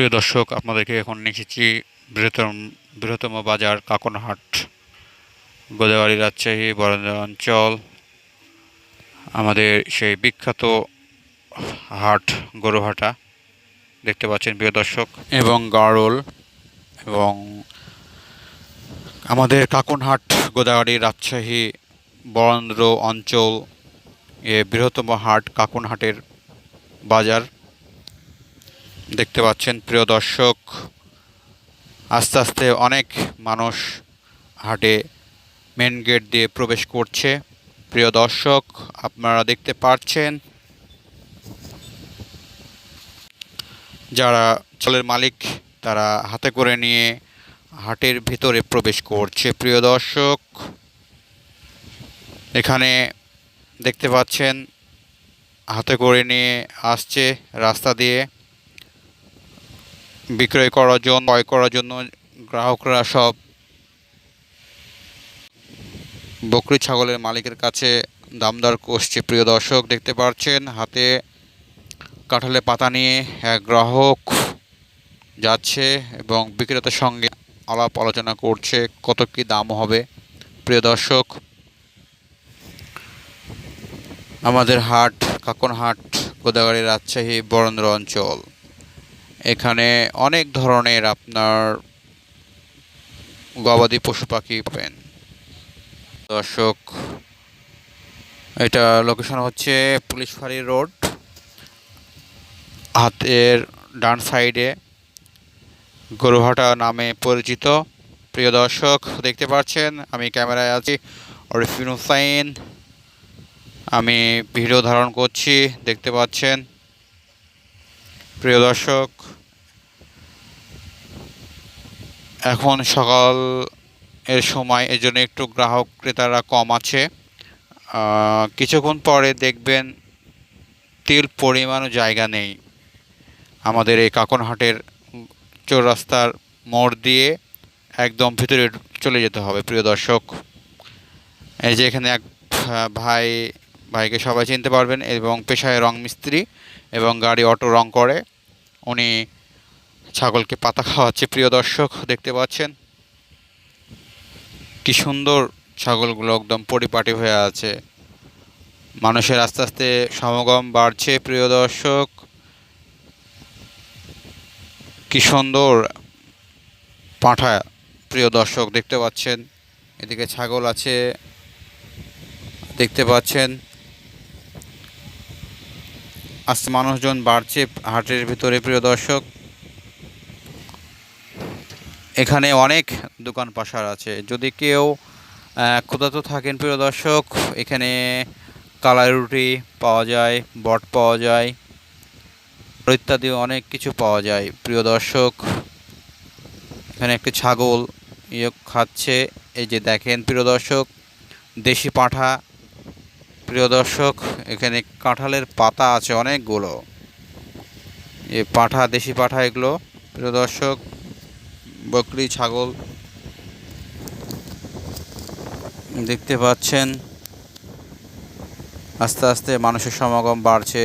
প্রিয় দর্শক, আপনাদেরকে এখন নিয়ে এসেছি বৃহত্তম বৃহত্তম বাজার কাকনহাট গোদাবাড়ি রাজশাহী, বরেন্দ্র অঞ্চল। আমাদের সেই বিখ্যাত হাট, গরুহাটা, দেখতে পাচ্ছেন প্রিয় দর্শক, এবং গাড়ল এবং আমাদের কাকনহাট গোদাগাড়ি রাজশাহী, বরেন্দ্র অঞ্চল, এ বৃহত্তম হাট, কাকনহাটের বাজার। দেখতে পাচ্ছেন, প্রিয় দর্শক, আস্তে আস্তে অনেক মানুষ হাটে মেন গেট দিয়ে প্রবেশ করছে। প্রিয় দর্শক, আপনারা দেখতে পাচ্ছেন যারা চলের মালিক, তারা হাতে করে নিয়ে হাটের ভিতরে প্রবেশ করছে। প্রিয় দর্শক, এখানে দেখতে পাচ্ছেন, হাতে করে নিয়ে আসছে রাস্তা দিয়ে। বিক্রয় করার জন্য, ক্রয় করার জন্য গ্রাহকরা সব বকরি ছাগলের মালিকের কাছে দামদার করছে। প্রিয় দর্শক, দেখতে পাচ্ছেন, হাতে কাঁঠালে পাতা নিয়ে এক গ্রাহক যাচ্ছে এবং বিক্রেতার সঙ্গে আলাপ আলোচনা করছে, কত কি দাম হবে। প্রিয় দর্শক, আমাদের হাট, কাকনহাট গোদাগাড়ি রাজশাহী, বরেন্দ্র অঞ্চল। এখানে অনেক ধরনের আপনার গবাদি পশু পাখি পাবেন। দর্শক, এটা লোকেশন হচ্ছে পুলিশ ফাঁড়ি রোড। হাতের ডান সাইডে গরুহাটা নামে পরিচিত। প্রিয় দর্শক, দেখতে পাচ্ছেন, আমি ক্যামেরায় আছি, অরিফিন হুসাইন। আমি ভিডিও ধারণ করছি, দেখতে পাচ্ছেন। প্রিয় দর্শক, এখন সকাল এর সময় এই জন্য একটু গ্রাহক ক্রেতারা কম আছে। কিছুক্ষণ পরে দেখবেন তেল পরিমাণও জায়গা নেই। আমাদের এই কাকনহাটের চৌরাস্তার মোড় দিয়ে একদম ভিতরে চলে যেতে হবে, প্রিয় দর্শক। এই যে এখানে এক ভাই, ভাইকে সবাই চিনতে পারবেন, এবং পেশায় রং মিস্ত্রি, এবং গাড়ি অটো রং করে। উনি ছাগলকে পাতা খাওয়াচ্ছে। প্রিয় দর্শক, দেখতে পাচ্ছেন? কি সুন্দর ছাগলগুলো একদম পরিপাটি হয়ে আছে। মানুষের আস্তে আস্তে সমাগম বাড়ছে, প্রিয় দর্শক। কি সুন্দর পাঁঠা, প্রিয় দর্শক, দেখতে পাচ্ছেন? এদিকে ছাগল আছে, দেখতে পাচ্ছেন? আস্তে মানুষজন বাড়ছে হাটের ভিতরে প্রিয় দর্শক। এখানে অনেক দোকান পাশার আছে। যদি কেউ আহ, ক্ষুধার্ত থাকেন প্রিয় দর্শক এখানে কালার রুটি পাওয়া যায় বট পাওয়া যায় ইত্যাদি অনেক কিছু পাওয়া যায় প্রিয় দর্শক। এখানে একটি ছাগল ইয়ে খাচ্ছে। এই যে দেখেন প্রিয় দর্শক দেশি পাঁঠা প্রিয় দর্শক, এখানে কাঁঠালের পাতা আছে অনেকগুলো। এ পাঁঠা, দেশি পাঁঠা এগুলো। প্রিয় দর্শক, বকরি, ছাগল দেখতে পাচ্ছেন। আস্তে আস্তে মানুষের সমাগম বাড়ছে।